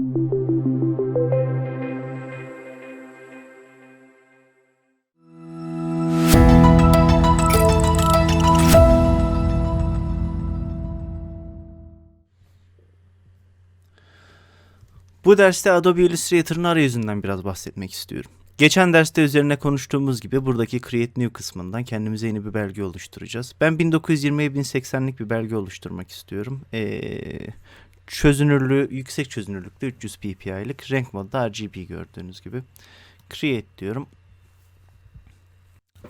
Bu derste Adobe Illustrator'ın arayüzünden biraz bahsetmek istiyorum. Geçen derste üzerine konuştuğumuz gibi buradaki Create New kısmından kendimize yeni bir belge oluşturacağız. Ben 1920'ye 1080'lik bir belge oluşturmak istiyorum. Ee, çözünürlüğü, yüksek çözünürlükte 300 ppi'lik, renk modda RGB gördüğünüz gibi. Create diyorum.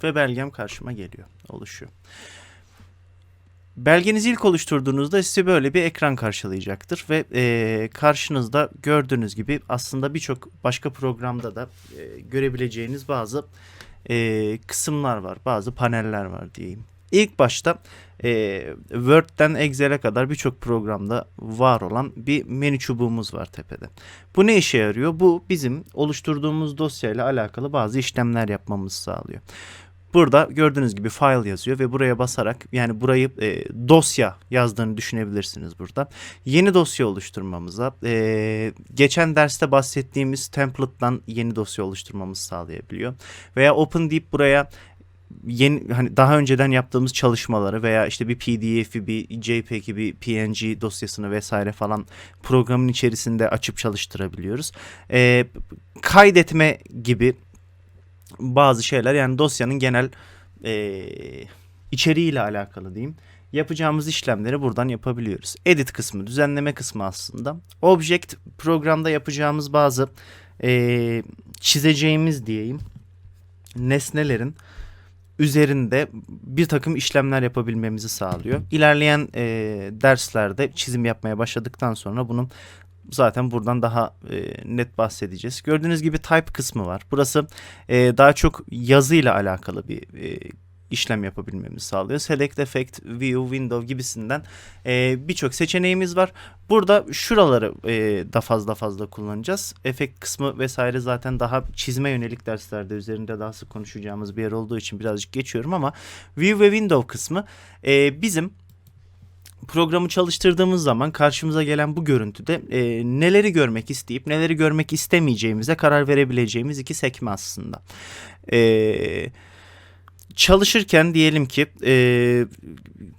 Ve belgem karşıma geliyor, oluşuyor. Belgenizi ilk oluşturduğunuzda size böyle bir ekran karşılayacaktır ve eee, karşınızda gördüğünüz gibi aslında birçok başka programda da eee, görebileceğiniz bazı eee, kısımlar var, bazı paneller var diyeyim. İlk başta eee, Word'den Excel'e kadar birçok programda var olan bir menü çubuğumuz var tepede. Bu ne işe yarıyor? Bu bizim oluşturduğumuz dosyayla alakalı bazı işlemler yapmamızı sağlıyor. Burada gördüğünüz gibi file yazıyor ve buraya basarak yani burayı e, dosya yazdığını düşünebilirsiniz burada. Yeni dosya oluşturmamıza e, geçen derste bahsettiğimiz template'dan yeni dosya oluşturmamızı sağlayabiliyor. Veya open deyip buraya yeni hani daha önceden yaptığımız çalışmaları veya işte bir PDF'i, bir JPEG'i, bir PNG dosyasını vesaire falan programın içerisinde açıp çalıştırabiliyoruz. E, kaydetme gibi bazı şeyler yani dosyanın genel eee içeriğiyle alakalı diyeyim. Yapacağımız işlemleri buradan yapabiliyoruz. Edit kısmı, düzenleme kısmı aslında. Object programda yapacağımız bazı eee, çizeceğimiz diyeyim nesnelerin üzerinde bir takım işlemler yapabilmemizi sağlıyor. İlerleyen eee, derslerde çizim yapmaya başladıktan sonra bunun zaten buradan daha e, net bahsedeceğiz. Gördüğünüz gibi type kısmı var. Burası e, daha çok yazıyla alakalı bir e, işlem yapabilmemizi sağlıyor. Select, Effect, View, Window gibisinden e, birçok seçeneğimiz var. Burada şuraları e, da fazla fazla kullanacağız. Efekt kısmı vesaire zaten daha çizme yönelik derslerde üzerinde daha sık konuşacağımız bir yer olduğu için birazcık geçiyorum ama View ve Window kısmı e, bizim programı çalıştırdığımız zaman karşımıza gelen bu görüntüde e, neleri görmek isteyip neleri görmek istemeyeceğimize karar verebileceğimiz iki sekme aslında. E, çalışırken diyelim ki e,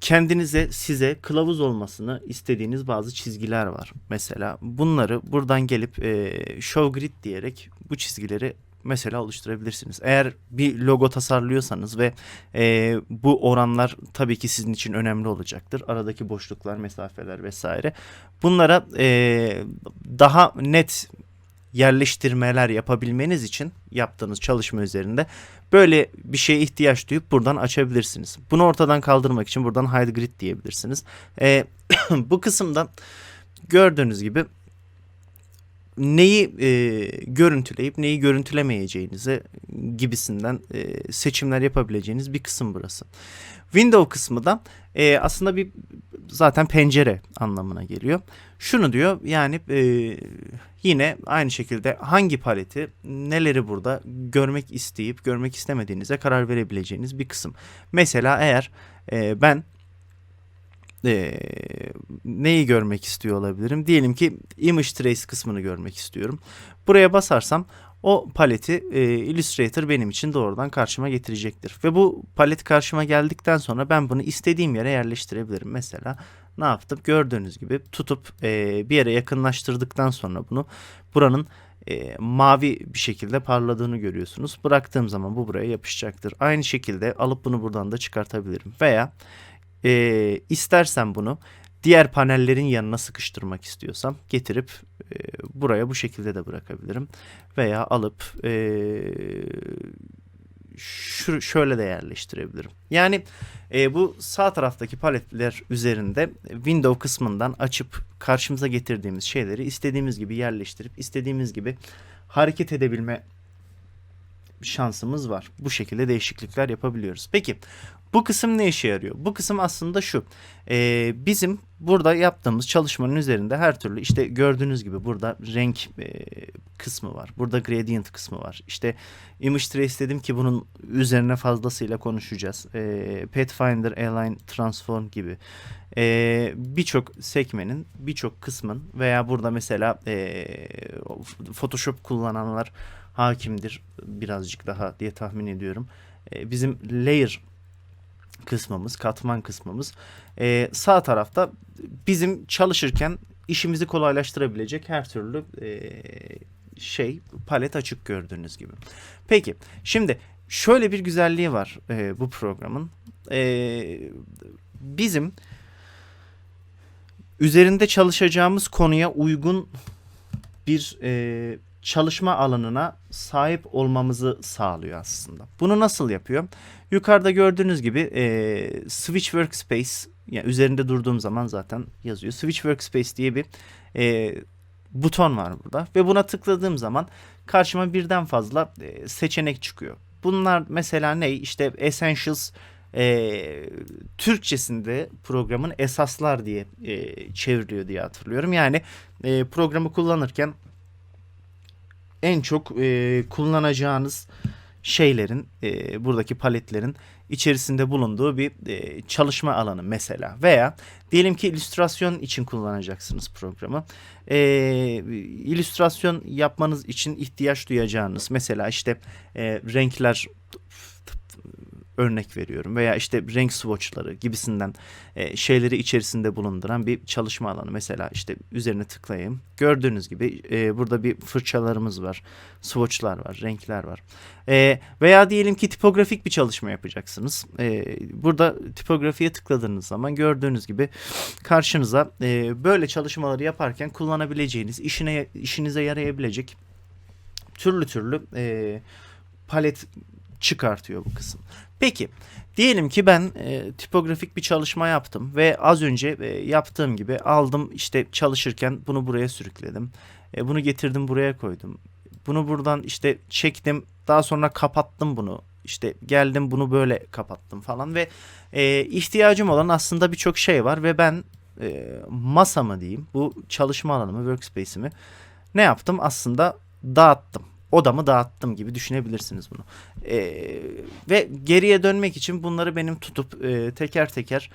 kendinize size kılavuz olmasını istediğiniz bazı çizgiler var. Mesela bunları buradan gelip e, show grid diyerek bu çizgileri mesela oluşturabilirsiniz. Eğer bir logo tasarlıyorsanız ve e, bu oranlar tabii ki sizin için önemli olacaktır. Aradaki boşluklar, mesafeler vesaire. Bunlara e, daha net yerleştirmeler yapabilmeniz için yaptığınız çalışma üzerinde böyle bir şeye ihtiyaç duyup buradan açabilirsiniz. Bunu ortadan kaldırmak için buradan hide grid diyebilirsiniz. E, bu kısımda gördüğünüz gibi neyi e, görüntüleyip neyi görüntülemeyeceğinize gibisinden e, seçimler yapabileceğiniz bir kısım burası. Window kısmı da e, aslında bir zaten pencere anlamına geliyor. Şunu diyor yani e, yine aynı şekilde hangi paleti neleri burada görmek isteyip görmek istemediğinize karar verebileceğiniz bir kısım. Mesela eğer e, ben e, neyi görmek istiyor olabilirim? Diyelim ki image trace kısmını görmek istiyorum. Buraya basarsam o paleti e, Illustrator benim için doğrudan karşıma getirecektir. Ve bu palet karşıma geldikten sonra ben bunu istediğim yere yerleştirebilirim. Mesela ne yaptım? Gördüğünüz gibi tutup e, bir yere yakınlaştırdıktan sonra bunu buranın e, mavi bir şekilde parladığını görüyorsunuz. Bıraktığım zaman bu buraya yapışacaktır. Aynı şekilde alıp bunu buradan da çıkartabilirim. Veya e, istersen bunu diğer panellerin yanına sıkıştırmak istiyorsam getirip e, buraya bu şekilde de bırakabilirim. Veya alıp e, şu, şöyle de yerleştirebilirim. Yani e, bu sağ taraftaki paletler üzerinde window kısmından açıp karşımıza getirdiğimiz şeyleri istediğimiz gibi yerleştirip istediğimiz gibi hareket edebilme şansımız var. Bu şekilde değişiklikler yapabiliyoruz. Peki bu kısım ne işe yarıyor? Bu kısım aslında şu. Ee, bizim burada yaptığımız çalışmanın üzerinde her türlü işte gördüğünüz gibi burada renk e, kısmı var. Burada gradient kısmı var. İşte image trace dedim ki bunun üzerine fazlasıyla konuşacağız. Ee, Pathfinder, Align, Transform gibi e, birçok sekmenin, birçok kısmın veya burada mesela e, Photoshop kullananlar hakimdir birazcık daha diye tahmin ediyorum. E, bizim layer kısmımız, katman kısmımız e, sağ tarafta bizim çalışırken işimizi kolaylaştırabilecek her türlü e, şey palet açık gördüğünüz gibi. Peki şimdi şöyle bir güzelliği var bu programın. Bizim üzerinde çalışacağımız konuya uygun bir e, çalışma alanına sahip olmamızı sağlıyor aslında. Bunu nasıl yapıyor? Yukarıda gördüğünüz gibi e, Switch Workspace yani üzerinde durduğum zaman zaten yazıyor. Switch Workspace diye bir e, buton var burada ve buna tıkladığım zaman karşıma birden fazla e, seçenek çıkıyor. Bunlar mesela ne? İşte Essentials e, Türkçesinde programın esaslar diye e, çevriliyor diye hatırlıyorum. Yani e, programı kullanırken en çok e, kullanacağınız şeylerin e, buradaki paletlerin içerisinde bulunduğu bir e, çalışma alanı mesela. Veya diyelim ki illüstrasyon için kullanacaksınız programı. E, illüstrasyon yapmanız için ihtiyaç duyacağınız mesela işte e, renkler örnek veriyorum veya işte renk swatchları gibisinden e, şeyleri içerisinde bulunduran bir çalışma alanı. Mesela işte üzerine tıklayayım. Gördüğünüz gibi e, burada bir fırçalarımız var, swatchlar var, renkler var. E, veya diyelim ki tipografik bir çalışma yapacaksınız. E, burada tipografiye tıkladığınız zaman gördüğünüz gibi karşınıza e, böyle çalışmaları yaparken kullanabileceğiniz, işine işinize yarayabilecek türlü türlü e, palet çıkartıyor bu kısım. Peki diyelim ki ben e, tipografik bir çalışma yaptım ve az önce e, yaptığım gibi aldım işte çalışırken bunu buraya sürükledim. E, bunu getirdim buraya koydum. Bunu buradan işte çektim daha sonra kapattım bunu. İşte geldim bunu böyle kapattım falan ve e, ihtiyacım olan aslında birçok şey var ve ben e, masamı diyeyim bu çalışma alanımı workspace'imi ne yaptım aslında dağıttım odamı dağıttım gibi düşünebilirsiniz bunu. E, ve geriye dönmek için bunları benim tutup e, teker teker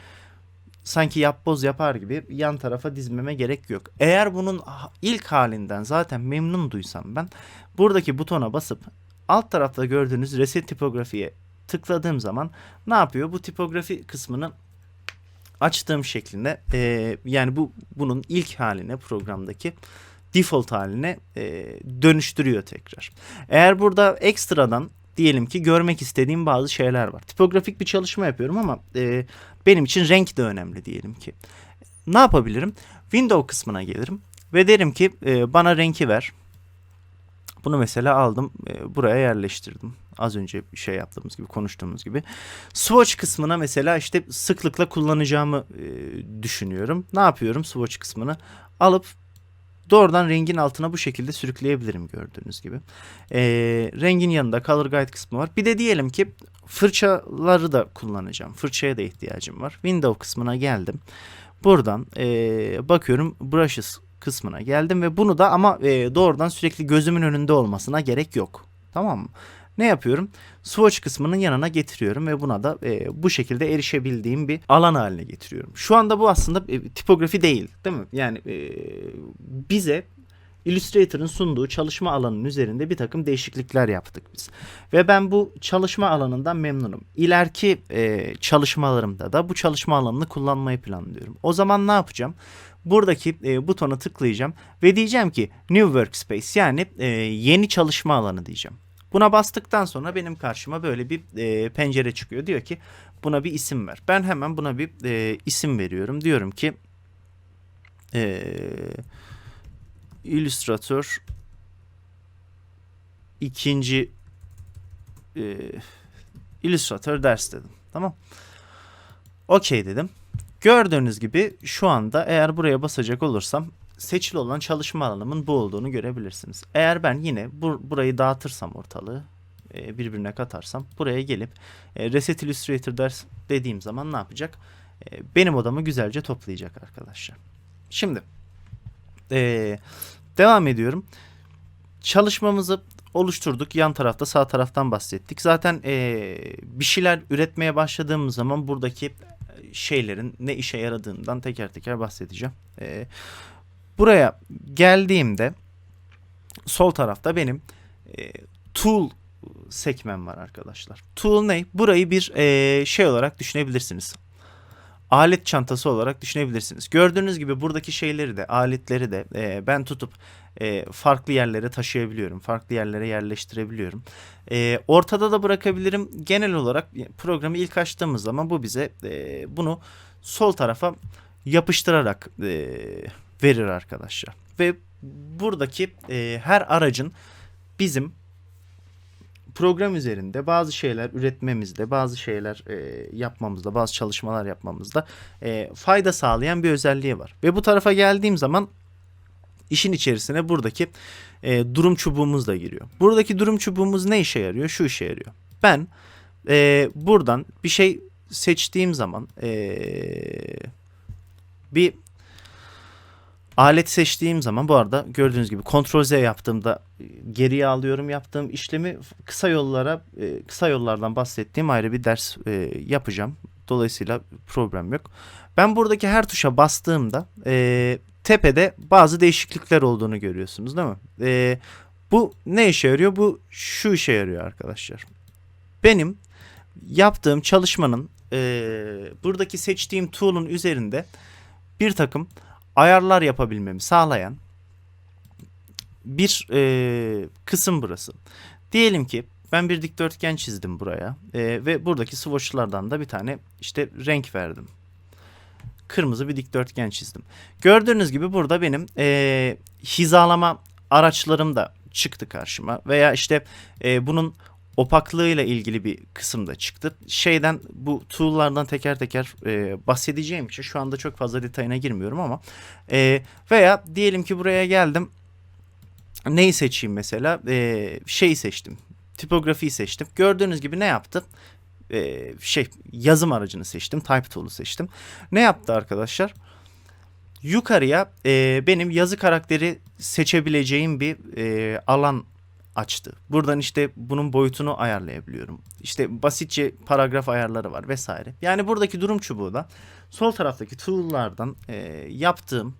sanki yapboz yapar gibi yan tarafa dizmeme gerek yok. Eğer bunun ilk halinden zaten memnun duysam ben buradaki butona basıp alt tarafta gördüğünüz reset tipografiye tıkladığım zaman ne yapıyor? Bu tipografi kısmını açtığım şeklinde e, yani bu bunun ilk haline programdaki default haline e, dönüştürüyor tekrar. Eğer burada ekstradan diyelim ki görmek istediğim bazı şeyler var. Tipografik bir çalışma yapıyorum ama e, benim için renk de önemli diyelim ki. Ne yapabilirim? Window kısmına gelirim ve derim ki e, bana renki ver. Bunu mesela aldım e, buraya yerleştirdim. Az önce bir şey yaptığımız gibi konuştuğumuz gibi. Swatch kısmına mesela işte sıklıkla kullanacağımı e, düşünüyorum. Ne yapıyorum swatch kısmını? Alıp Doğrudan rengin altına bu şekilde sürükleyebilirim gördüğünüz gibi. E, rengin yanında color guide kısmı var. Bir de diyelim ki fırçaları da kullanacağım. Fırçaya da ihtiyacım var. Window kısmına geldim. Buradan e, bakıyorum brushes kısmına geldim ve bunu da ama e, doğrudan sürekli gözümün önünde olmasına gerek yok. Tamam mı? Ne yapıyorum? Swatch kısmının yanına getiriyorum ve buna da e, bu şekilde erişebildiğim bir alan haline getiriyorum. Şu anda bu aslında e, tipografi değil, değil mi? Yani e, bize Illustrator'ın sunduğu çalışma alanının üzerinde bir takım değişiklikler yaptık biz. Ve ben bu çalışma alanından memnunum. İleriki e, çalışmalarımda da bu çalışma alanını kullanmayı planlıyorum. O zaman ne yapacağım? Buradaki e, butona tıklayacağım ve diyeceğim ki New Workspace yani e, yeni çalışma alanı diyeceğim. Buna bastıktan sonra benim karşıma böyle bir e, pencere çıkıyor. Diyor ki buna bir isim ver. Ben hemen buna bir e, isim veriyorum. Diyorum ki e, Illustrator ikinci e, Illustrator ders dedim. Tamam. Okey dedim. Gördüğünüz gibi şu anda eğer buraya basacak olursam seçili olan çalışma alanımın bu olduğunu görebilirsiniz. Eğer ben yine bur burayı dağıtırsam ortalığı e, birbirine katarsam buraya gelip e, Reset Illustrator ders dediğim zaman ne yapacak? E, benim odamı güzelce toplayacak arkadaşlar. Şimdi e, devam ediyorum. Çalışmamızı oluşturduk. Yan tarafta sağ taraftan bahsettik. Zaten e, bir şeyler üretmeye başladığımız zaman buradaki şeylerin ne işe yaradığından teker teker bahsedeceğim. E, buraya geldiğimde sol tarafta benim e, tool sekmem var arkadaşlar. Tool ne? Burayı bir e, şey olarak düşünebilirsiniz. Alet çantası olarak düşünebilirsiniz. Gördüğünüz gibi buradaki şeyleri de aletleri de e, ben tutup e, farklı yerlere taşıyabiliyorum. Farklı yerlere yerleştirebiliyorum. E, ortada da bırakabilirim. Genel olarak programı ilk açtığımız zaman bu bize e, bunu sol tarafa yapıştırarak e, verir arkadaşlar. Ve buradaki e, her aracın bizim program üzerinde bazı şeyler üretmemizde, bazı şeyler e, yapmamızda, bazı çalışmalar yapmamızda e, fayda sağlayan bir özelliği var. Ve bu tarafa geldiğim zaman işin içerisine buradaki e, durum çubuğumuz da giriyor. Buradaki durum çubuğumuz ne işe yarıyor? Şu işe yarıyor. Ben e, buradan bir şey seçtiğim zaman e, bir alet seçtiğim zaman bu arada gördüğünüz gibi Ctrl Z yaptığımda e, geriye alıyorum yaptığım işlemi kısa yollara e, kısa yollardan bahsettiğim ayrı bir ders e, yapacağım. Dolayısıyla problem yok. Ben buradaki her tuşa bastığımda e, tepede bazı değişiklikler olduğunu görüyorsunuz değil mi? E, bu ne işe yarıyor? Bu şu işe yarıyor arkadaşlar. Benim yaptığım çalışmanın e, buradaki seçtiğim tool'un üzerinde bir takım ayarlar yapabilmemi sağlayan bir e, kısım burası. Diyelim ki ben bir dikdörtgen çizdim buraya e, ve buradaki swatchlardan da bir tane işte renk verdim. Kırmızı bir dikdörtgen çizdim. Gördüğünüz gibi burada benim e, hizalama araçlarım da çıktı karşıma veya işte e, bunun opaklığıyla ilgili bir kısım da çıktı. Şeyden bu tool'lardan teker teker e, bahsedeceğim için şu anda çok fazla detayına girmiyorum ama e, veya diyelim ki buraya geldim. Neyi seçeyim mesela? E, şeyi seçtim. Tipografiyi seçtim. Gördüğünüz gibi ne yaptı? E, şey yazım aracını seçtim. Type tool'u seçtim. Ne yaptı arkadaşlar? Yukarıya e, benim yazı karakteri seçebileceğim bir e, alan açtı. Buradan işte bunun boyutunu ayarlayabiliyorum. İşte basitçe paragraf ayarları var vesaire. Yani buradaki durum çubuğu da sol taraftaki tool'lardan e, yaptığım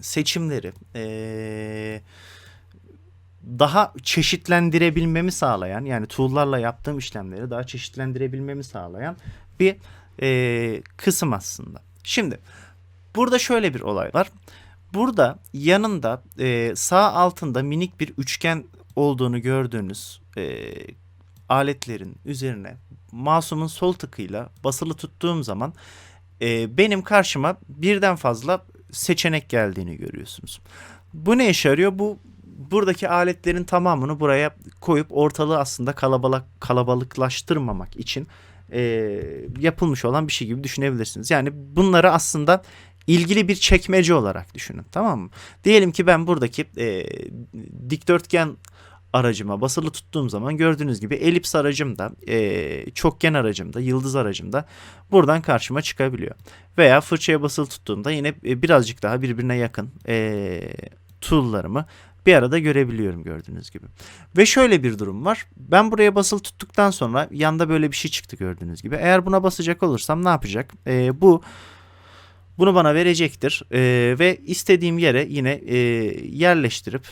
seçimleri e, daha çeşitlendirebilmemi sağlayan yani tool'larla yaptığım işlemleri daha çeşitlendirebilmemi sağlayan bir e, kısım aslında. Şimdi burada şöyle bir olay var. Burada yanında e, sağ altında minik bir üçgen olduğunu gördüğünüz e, aletlerin üzerine masumun sol tıkıyla basılı tuttuğum zaman e, benim karşıma birden fazla seçenek geldiğini görüyorsunuz. Bu ne işe yarıyor? Bu buradaki aletlerin tamamını buraya koyup ortalığı aslında kalabalık kalabalıklaştırmamak için e, yapılmış olan bir şey gibi düşünebilirsiniz. Yani bunları aslında ilgili bir çekmece olarak düşünün tamam mı? Diyelim ki ben buradaki e, dikdörtgen aracıma basılı tuttuğum zaman gördüğünüz gibi elips aracım da e, çokgen aracım da yıldız aracım da buradan karşıma çıkabiliyor. Veya fırçaya basılı tuttuğumda yine e, birazcık daha birbirine yakın e, tool'larımı bir arada görebiliyorum gördüğünüz gibi. Ve şöyle bir durum var. Ben buraya basılı tuttuktan sonra yanda böyle bir şey çıktı gördüğünüz gibi. Eğer buna basacak olursam ne yapacak? E, bu bunu bana verecektir e, ve istediğim yere yine e, yerleştirip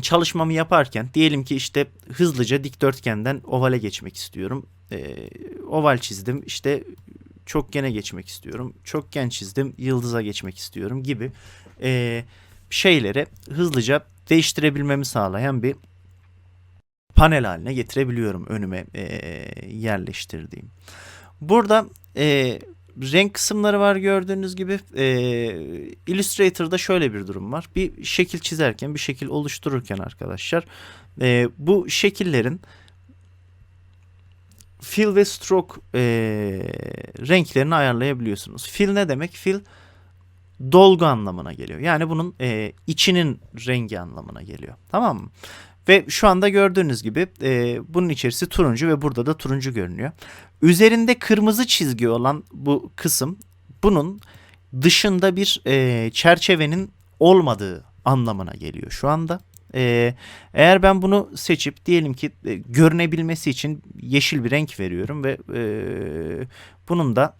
çalışmamı yaparken diyelim ki işte hızlıca dikdörtgenden ovale geçmek istiyorum. E, oval çizdim işte çokgene geçmek istiyorum. Çokgen çizdim yıldıza geçmek istiyorum gibi e, şeyleri hızlıca değiştirebilmemi sağlayan bir panel haline getirebiliyorum önüme e, yerleştirdiğim. Burada e, renk kısımları var gördüğünüz gibi. E, Illustrator'da şöyle bir durum var. Bir şekil çizerken, bir şekil oluştururken arkadaşlar e, bu şekillerin fill ve stroke e, renklerini ayarlayabiliyorsunuz. Fill ne demek? Fill dolgu anlamına geliyor. Yani bunun e, içinin rengi anlamına geliyor. Tamam mı? Ve şu anda gördüğünüz gibi e, bunun içerisi turuncu ve burada da turuncu görünüyor. Üzerinde kırmızı çizgi olan bu kısım bunun dışında bir e, çerçevenin olmadığı anlamına geliyor şu anda. E, eğer ben bunu seçip diyelim ki e, görünebilmesi için yeşil bir renk veriyorum ve e, bunun da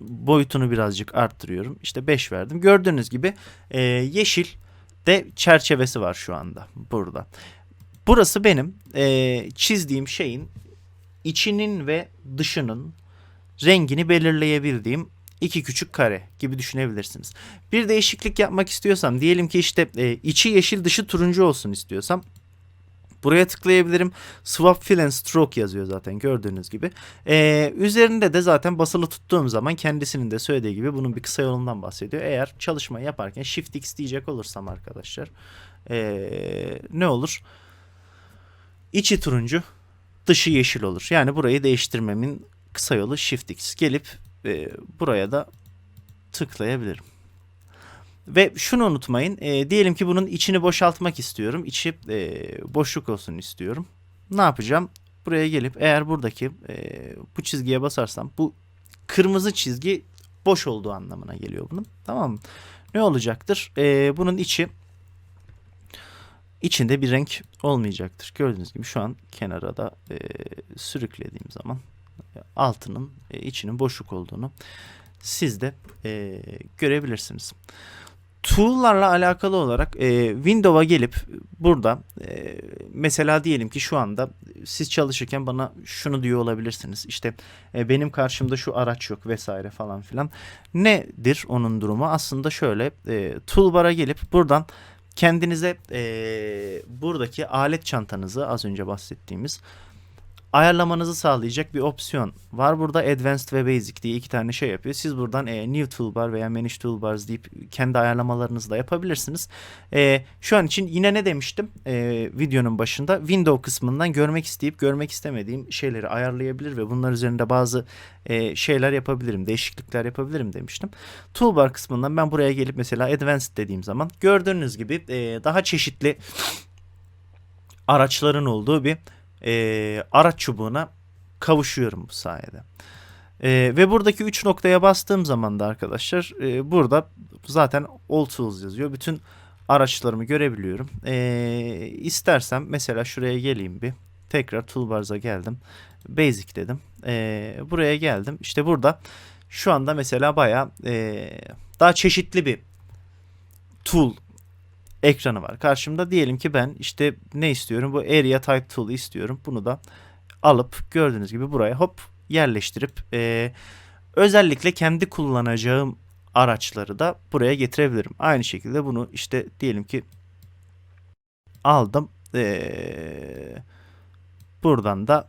boyutunu birazcık arttırıyorum. İşte 5 verdim. Gördüğünüz gibi e, yeşil de çerçevesi var şu anda burada. Burası benim e, çizdiğim şeyin içinin ve dışının rengini belirleyebildiğim iki küçük kare gibi düşünebilirsiniz. Bir değişiklik yapmak istiyorsam diyelim ki işte e, içi yeşil dışı turuncu olsun istiyorsam buraya tıklayabilirim. Swap fill and stroke yazıyor zaten gördüğünüz gibi. E, üzerinde de zaten basılı tuttuğum zaman kendisinin de söylediği gibi bunun bir kısa yolundan bahsediyor. Eğer çalışma yaparken Shift X diyecek olursam arkadaşlar e, ne olur? İçi turuncu dışı yeşil olur. Yani burayı değiştirmemin kısa yolu Shift X. Gelip e, buraya da tıklayabilirim. Ve şunu unutmayın. e, diyelim ki bunun içini boşaltmak istiyorum. İçi e, boşluk olsun istiyorum. Ne yapacağım? Buraya gelip eğer buradaki e, bu çizgiye basarsam bu kırmızı çizgi boş olduğu anlamına geliyor bunun. Tamam mı? Ne olacaktır? E, bunun içi içinde bir renk olmayacaktır. Gördüğünüz gibi şu an kenara da e, sürüklediğim zaman e, altının e, içinin boşluk olduğunu siz de e, görebilirsiniz. Tool'larla alakalı olarak e, Windows'a gelip burada e, mesela diyelim ki şu anda siz çalışırken bana şunu diyor olabilirsiniz. İşte e, benim karşımda şu araç yok vesaire falan filan. Nedir onun durumu? Aslında şöyle e, toolbar'a gelip buradan kendinize e, buradaki alet çantanızı az önce bahsettiğimiz ayarlamanızı sağlayacak bir opsiyon var. Burada Advanced ve Basic diye iki tane şey yapıyor. Siz buradan e, New Toolbar veya Manage Toolbars deyip kendi ayarlamalarınızı da yapabilirsiniz. E, şu an için yine ne demiştim e, videonun başında? Window kısmından görmek isteyip görmek istemediğim şeyleri ayarlayabilir ve bunlar üzerinde bazı e, şeyler yapabilirim, değişiklikler yapabilirim demiştim. Toolbar kısmından ben buraya gelip mesela Advanced dediğim zaman gördüğünüz gibi e, daha çeşitli araçların olduğu bir e, araç çubuğuna kavuşuyorum bu sayede. E, ve buradaki 3 noktaya bastığım zaman da arkadaşlar e, burada zaten All Tools yazıyor. Bütün araçlarımı görebiliyorum. E, istersem mesela şuraya geleyim bir. Tekrar Toolbars'a geldim. Basic dedim. E, buraya geldim. İşte burada şu anda mesela bayağı e, daha çeşitli bir tool ekranı var. Karşımda diyelim ki ben işte ne istiyorum? Bu Area Type Tool'u istiyorum. Bunu da alıp gördüğünüz gibi buraya hop yerleştirip e, özellikle kendi kullanacağım araçları da buraya getirebilirim. Aynı şekilde bunu işte diyelim ki aldım. E, buradan da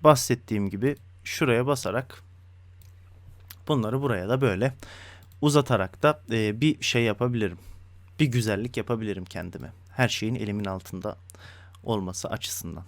bahsettiğim gibi şuraya basarak bunları buraya da böyle uzatarak da e, bir şey yapabilirim bir güzellik yapabilirim kendime. Her şeyin elimin altında olması açısından.